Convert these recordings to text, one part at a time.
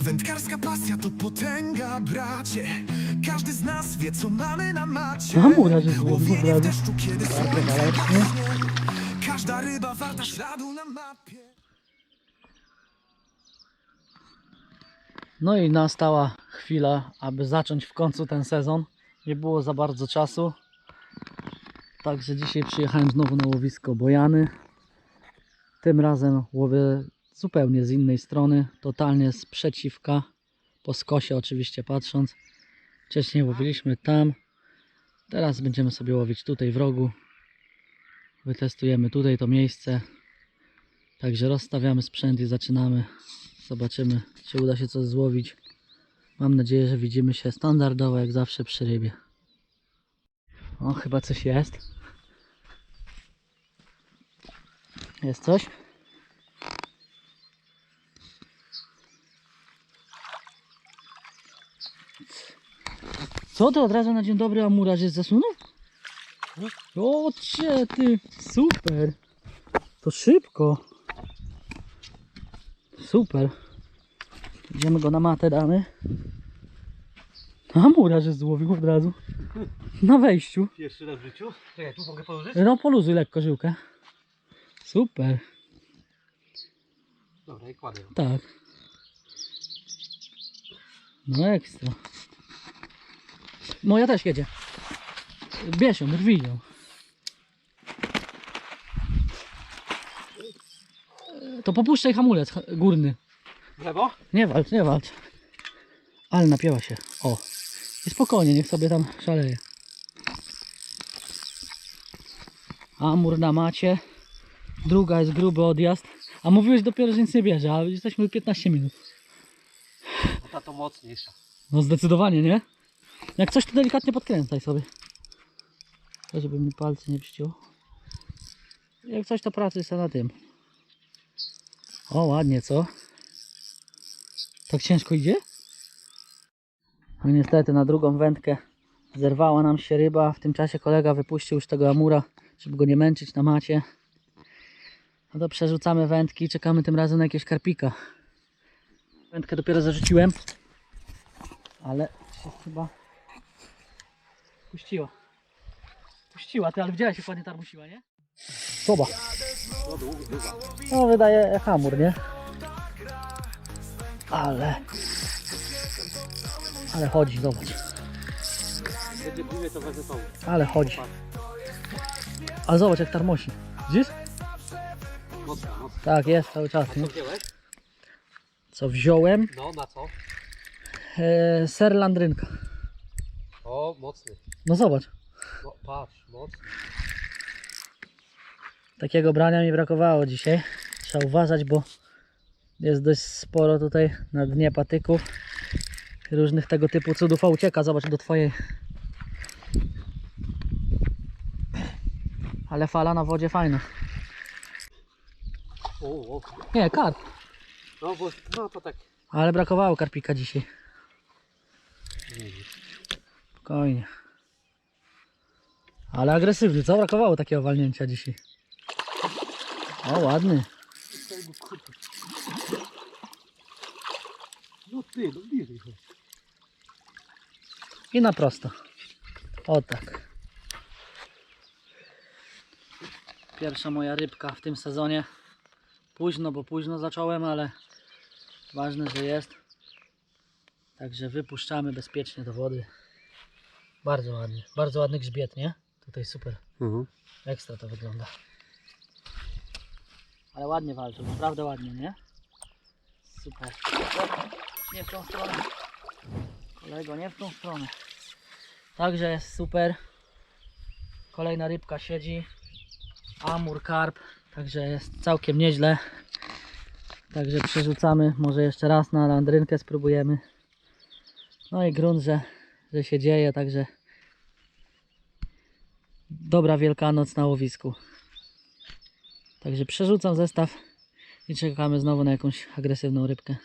Wędkarska pasja to potęga, bracie Każdy z nas wie, co mamy na macie złowił Łowienie od w deszczu, kiedy słońce. Każda ryba warta śladu na mapie No i nastała chwila, aby zacząć w końcu ten sezon. Nie było za bardzo czasu. Także dzisiaj przyjechałem znowu na łowisko Bojany. Tym razem łowię zupełnie z innej strony, totalnie z przeciwka, po skosie oczywiście patrząc. Wcześniej łowiliśmy tam, teraz będziemy sobie łowić tutaj w rogu. Wytestujemy tutaj to miejsce. Także rozstawiamy sprzęt i zaczynamy. Zobaczymy, czy uda się coś złowić. Mam nadzieję, że widzimy się standardowo jak zawsze przy rybie. O, chyba coś jest. Jest coś? Co to od razu na dzień dobry amuraż jest zasunął? O, cie, ty, super. To szybko. Super. Idziemy go na matę damy. A mura, że złowił od razu. Na wejściu. Pierwszy raz w życiu? Czekaj, tu mogę położyć? No poluzuj lekko żyłkę. Super. Dobra, i kładę ją. Tak. No ekstra. Moja też jedzie. Bierz ją, rwij ją. To popuszczaj hamulec ha- górny. Lewo? Nie walcz, nie walcz. Ale napięła się. O. I spokojnie, niech sobie tam szaleje. Amur na macie. Druga jest gruby odjazd. A mówiłeś dopiero, że nic nie bierze, a jesteśmy 15 minut. No ta to mocniejsza. No zdecydowanie, nie? Jak coś to delikatnie podkręcaj sobie. To żeby mi palce nie pściło. Jak coś to pracuj sobie na tym. O, ładnie, co? Tak ciężko idzie? No niestety na drugą wędkę zerwała nam się ryba. W tym czasie kolega wypuścił już tego amura, żeby go nie męczyć na macie. No to przerzucamy wędki i czekamy tym razem na jakiegoś karpika. Wędkę dopiero zarzuciłem ale się chyba puściła. Puściła, ty, ale widziałeś jak ładnie tarmusiła, nie? Zobacz. No wydaje hamur, nie? Ale... Ale chodzi, zobacz. Ale chodzi. Ale zobacz jak tarmosi. Widzisz? Tak, jest cały czas, A nie? Co wziąłem? No, na co? E, ser landrynka. O, mocny. No zobacz. No, patrz, mocny. Takiego brania mi brakowało dzisiaj. Trzeba uważać, bo jest dość sporo tutaj na dnie patyków. Różnych tego typu cudów. A ucieka, zobacz do twojej. Ale fala na wodzie fajna. O, o. Nie, karp. No, bo, no to tak. Ale brakowało karpika dzisiaj. Spokojnie. Ale agresywny, co? Brakowało takiego walnięcia dzisiaj. O, ładny. No ty, no bliżej chodź. I na prosto. O tak. Pierwsza moja rybka w tym sezonie. Późno, bo późno zacząłem, ale ważne, że jest. Także wypuszczamy bezpiecznie do wody. Bardzo ładnie. Bardzo ładny grzbiet, nie? Tutaj super. Mhm. Ekstra to wygląda. Ale ładnie walczył, naprawdę ładnie, nie? Super. Nie w tą stronę. Kolego, nie w tą stronę. Także jest super. Kolejna rybka siedzi. Amur, karp. Także jest całkiem nieźle. Także przerzucamy może jeszcze raz na landrynkę spróbujemy. No i grunt, że, że się dzieje, także dobra Wielkanoc na łowisku. Także przerzucam zestaw i czekamy znowu na jakąś agresywną rybkę.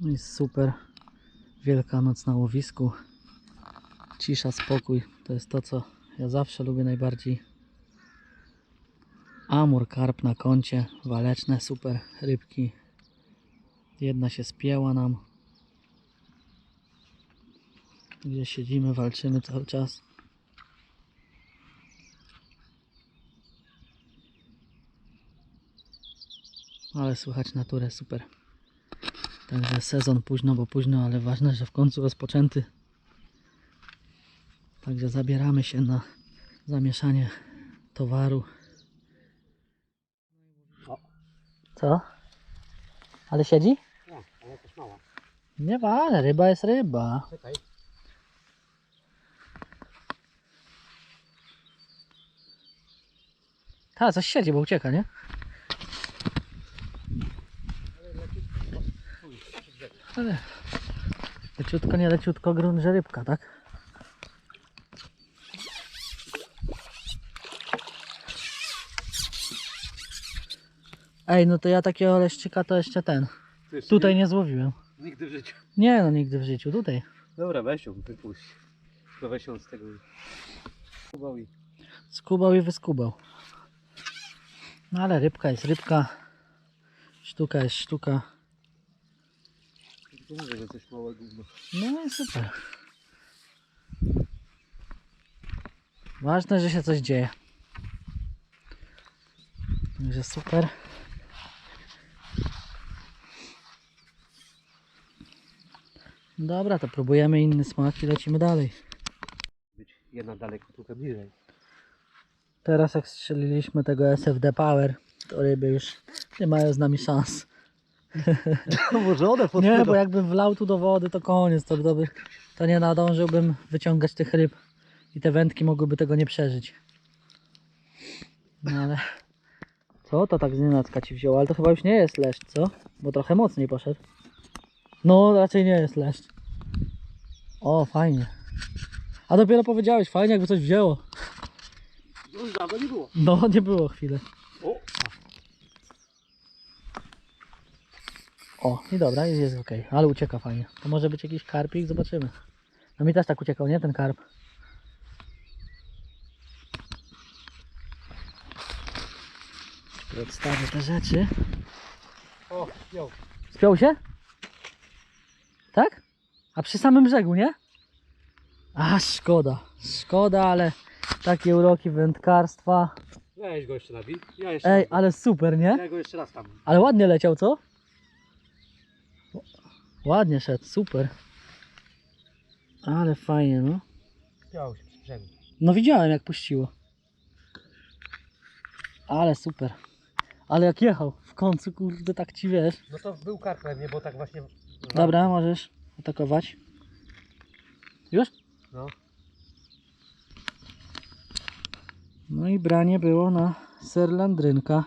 No i super. Wielkanoc na łowisku. Cisza, spokój. To jest to, co ja zawsze lubię najbardziej. Amur, karp na koncie, waleczne, super rybki. Jedna się spięła nam. Gdzie siedzimy, walczymy cały czas. Ale słychać naturę, super. Także sezon późno, bo późno, ale ważne, że w końcu rozpoczęty. Także zabieramy się na zamieszanie towaru. Co? Ale siedzi? Jakaś mała. Nie ważne, ryba jest ryba. Czekaj. Ta, coś siedzi, bo ucieka, nie? Ale leciutko, nie leciutko, grunt, że rybka, tak? Ej, no to ja takiego leszczyka to jeszcze ten. Tutaj nie złowiłem. Nigdy w życiu. Nie no, nigdy w życiu, tutaj. Dobra, weź ją, wypuść. Tylko weź ją z tego. Kubał i... Skubał i wyskubał. No ale rybka jest rybka. Sztuka jest sztuka. To mówię, że coś małe gówno. No i super. Ważne, że się coś dzieje. Także super. Dobra, to próbujemy inny smak i lecimy dalej. Być jedna daleko, trochę bliżej. Teraz jak strzeliliśmy tego SFD Power, to ryby już nie mają z nami szans. Może one Nie, bo jakbym wlał tu do wody, to koniec, to, to, by, to nie nadążyłbym wyciągać tych ryb i te wędki mogłyby tego nie przeżyć. No ale... Co to tak znienacka ci wzięło? Ale to chyba już nie jest leszcz, co? Bo trochę mocniej poszedł. No, raczej nie jest leszcz. O, fajnie. A dopiero powiedziałeś, fajnie jakby coś wzięło. No już dawno nie było. No, nie było chwilę. O! O, i dobra, jest, jest ok, ale ucieka fajnie. To może być jakiś karpik, zobaczymy. No mi też tak uciekał, nie? Ten karp. Odstawię te rzeczy. O, ją. Spiął się? Tak? A przy samym brzegu, nie? A, szkoda. Szkoda, ale takie uroki wędkarstwa. Weź go jeszcze nabij. Ja jeszcze Ej, ale super, nie? Ja go jeszcze raz tam. Ale ładnie leciał, co? Ładnie szedł, super. Ale fajnie, no. Spiał się z brzegu. No widziałem jak puściło. Ale super. Ale jak jechał, w końcu kurde tak ci wiesz. No to był karp pewnie, bo tak właśnie... Dobra, możesz atakować. Już? No. No i branie było na serlandrynka.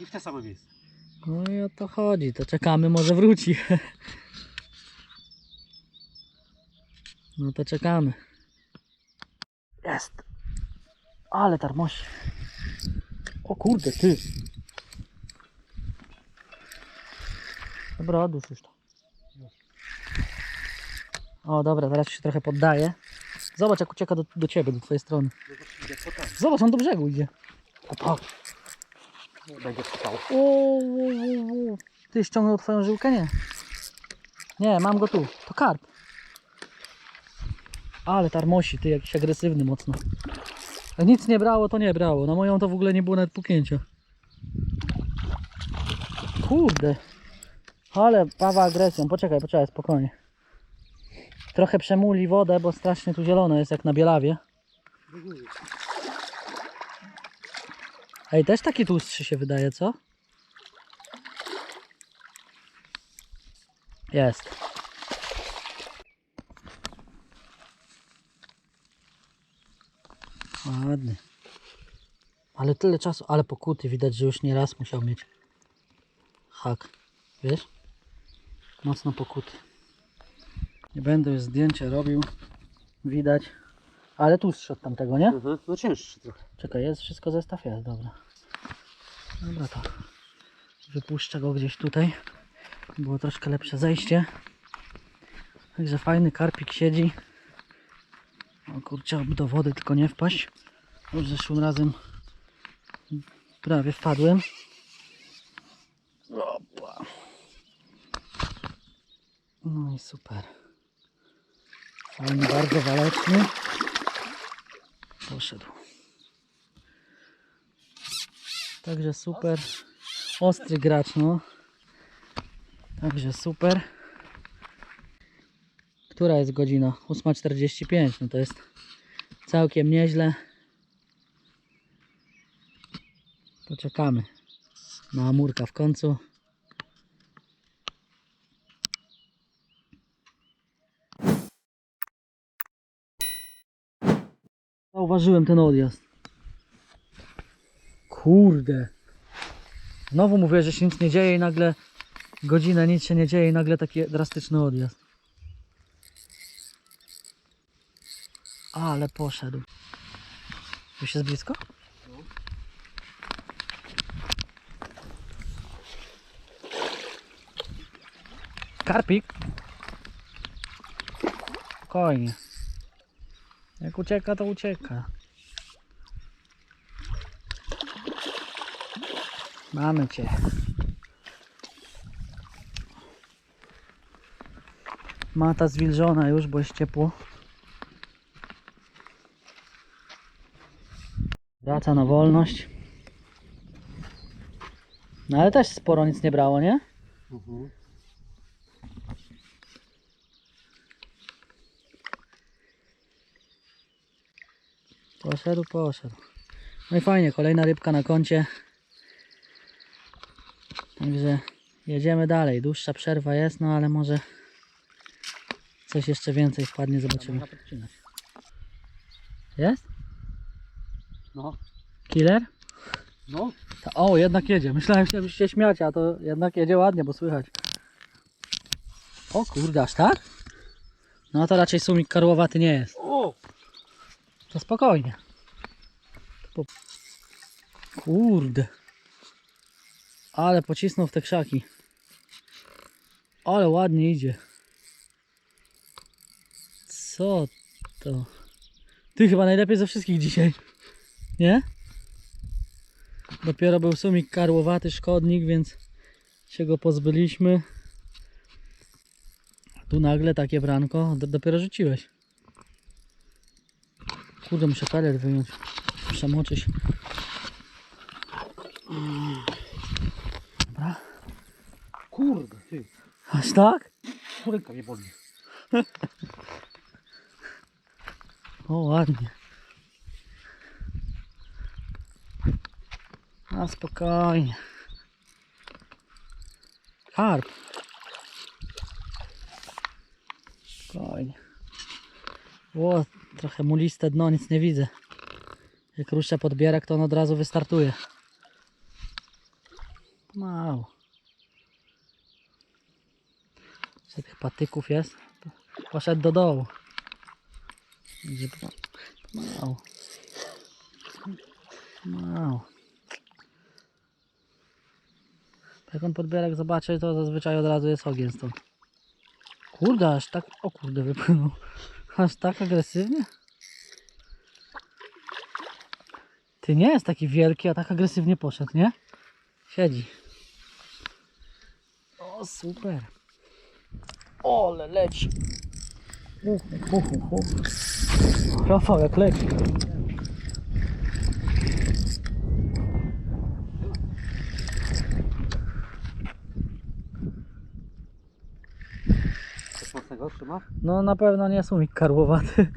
I w te same miejsce. No i o to chodzi, to czekamy, może wróci. No to czekamy. Jest. Ale tarmosi. O kurde, ty. Dobra, odłóż już to. O dobra, teraz się trochę poddaje. Zobacz jak ucieka do, do ciebie, do twojej strony. Zobacz, on do brzegu idzie. Opa. Będzie. Ty ściągnął twoją żyłkę? Nie. Nie, mam go tu. To karp. Ale tarmosi, ty jakiś agresywny mocno. Nic nie brało, to nie brało. Na moją to w ogóle nie było nawet puknięcia. Kurde. Ale pawa agresją. Poczekaj, poczekaj, spokojnie. Trochę przemuli wodę, bo strasznie tu zielono jest jak na bielawie. Ej, też taki tłustszy się wydaje, co? Jest. Ładny. Ale tyle czasu, ale pokuty widać, że już nie raz musiał mieć hak. Wiesz? Mocno pokuty. Nie będę już zdjęcia robił. Widać. Ale tłustszy od tamtego, nie? Mhm. No cięższy trochę. Czekaj, jest wszystko zestaw jest, dobra. Dobra to wypuszczę go gdzieś tutaj. Było troszkę lepsze zejście. Także fajny karpik siedzi. O kurczę, do wody tylko nie wpaść. Już zeszłym razem prawie wpadłem. Opła. No i super. Fajny, bardzo waleczny. Poszedł. Także super. Ostry gracz, no. Także super. Która jest godzina? 8.45. No to jest całkiem nieźle. Poczekamy na amurka w końcu. Zauważyłem ten odjazd. Kurde. Znowu mówię, że się nic nie dzieje i nagle godzinę nic się nie dzieje i nagle taki drastyczny odjazd. Ale poszedł. Już jest blisko? Karpik? Spokojnie. Jak ucieka, to ucieka. Mamy cię. Mata zwilżona już, bo jest ciepło. Wraca na wolność. No ale też sporo nic nie brało, nie? Mhm. Poszedł, poszedł. No i fajnie, kolejna rybka na koncie. Także jedziemy dalej. Dłuższa przerwa jest, no ale może coś jeszcze więcej wpadnie, zobaczymy. Jest? No, Killer? no. O, jednak jedzie. Myślałem, że się śmiać, a to jednak jedzie ładnie, bo słychać. O kurde, aż tak? No to raczej sumik karłowaty nie jest. O! To spokojnie. To po... Kurde. Ale pocisnął w te krzaki. Ale ładnie idzie. Co to? Ty chyba najlepiej ze wszystkich dzisiaj. Nie? Dopiero był sumik karłowaty, szkodnik, więc się go pozbyliśmy. Tu nagle takie branko. Dopiero rzuciłeś. Kurde, muszę peler wyjąć. Przemoczy się. Dobra. Kurde, ty. Aż tak? Ręka mnie boli. O, ładnie. A spokojnie. Karp. Spokojnie. O, trochę muliste dno, nic nie widzę. Jak ruszę podbierak, to on od razu wystartuje. Mało. Jeszcze tych patyków jest. Poszedł do dołu. Mało. Mało. Jak on podbierak zobaczy, to zazwyczaj od razu jest ogień stąd. Kurde, aż tak... O kurde, wypłynął. Aż tak agresywnie? Ty nie jest taki wielki, a tak agresywnie poszedł, nie? Siedzi. O, super. Ole, leci. Uh, uh, uh, uh. Rafał jak leci. Mocnego trzymasz? No na pewno nie sumik karłowaty.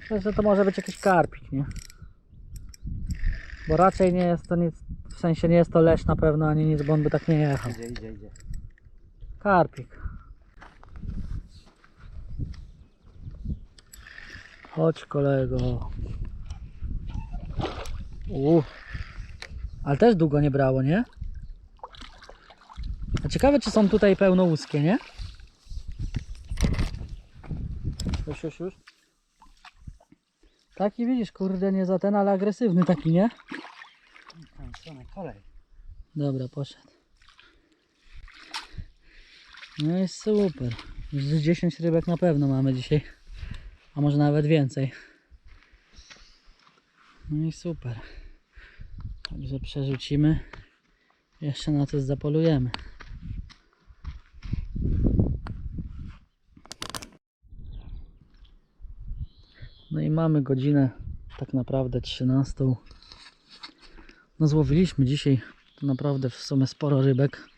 Myślę, że to może być jakiś karpik, nie? Bo raczej nie jest to nic, w sensie nie jest to leś na pewno, ani nic, bo on by tak nie jechał. Idzie, idzie, idzie. Karpik. Chodź kolego. U. Ale też długo nie brało, nie? A ciekawe czy są tutaj pełnouskie, nie? Już, już, już. Taki widzisz, kurde, nie za ten, ale agresywny taki, nie? Kolej. Dobra, poszedł. No i super. Z 10 rybek na pewno mamy dzisiaj. A może nawet więcej. No i super. Także przerzucimy. Jeszcze na coś zapolujemy. No i mamy godzinę tak naprawdę 13. No złowiliśmy dzisiaj naprawdę w sumie sporo rybek.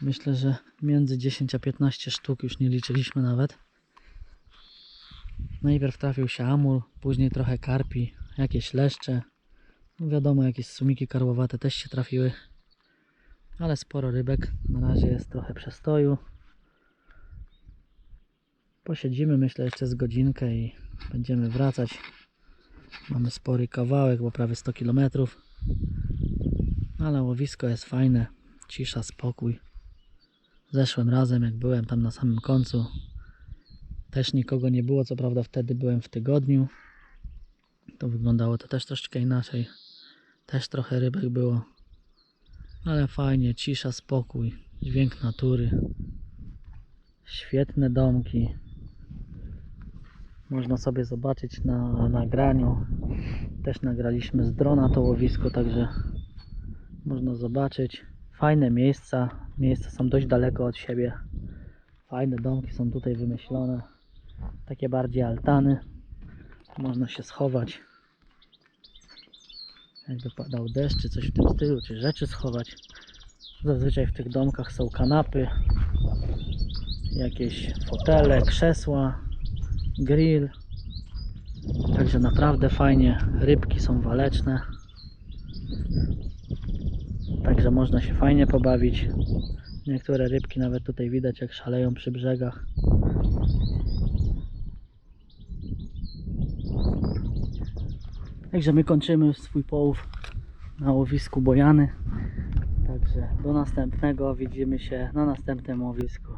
Myślę, że między 10 a 15 sztuk już nie liczyliśmy nawet. Najpierw trafił się amur, później trochę karpi, jakieś leszcze. No wiadomo, jakieś sumiki karłowate też się trafiły. Ale sporo rybek. Na razie jest trochę przestoju. Posiedzimy myślę jeszcze z godzinkę i będziemy wracać. Mamy spory kawałek, bo prawie 100 km. Ale łowisko jest fajne. Cisza, spokój. Zeszłym razem, jak byłem tam na samym końcu, też nikogo nie było. Co prawda, wtedy byłem w tygodniu. To wyglądało to też troszeczkę inaczej. Też trochę rybek było. Ale fajnie, cisza, spokój, dźwięk natury. Świetne domki. Można sobie zobaczyć na nagraniu. Też nagraliśmy z drona to łowisko, także można zobaczyć. Fajne miejsca. Miejsca są dość daleko od siebie. Fajne domki są tutaj wymyślone. Takie bardziej altany. Można się schować. Jakby padał deszcz, czy coś w tym stylu, czy rzeczy schować. Zazwyczaj w tych domkach są kanapy, jakieś fotele, krzesła, grill. Także naprawdę fajnie. Rybki są waleczne. Także można się fajnie pobawić. Niektóre rybki nawet tutaj widać jak szaleją przy brzegach. Także my kończymy swój połów na łowisku Bojany. Także do następnego widzimy się na następnym łowisku.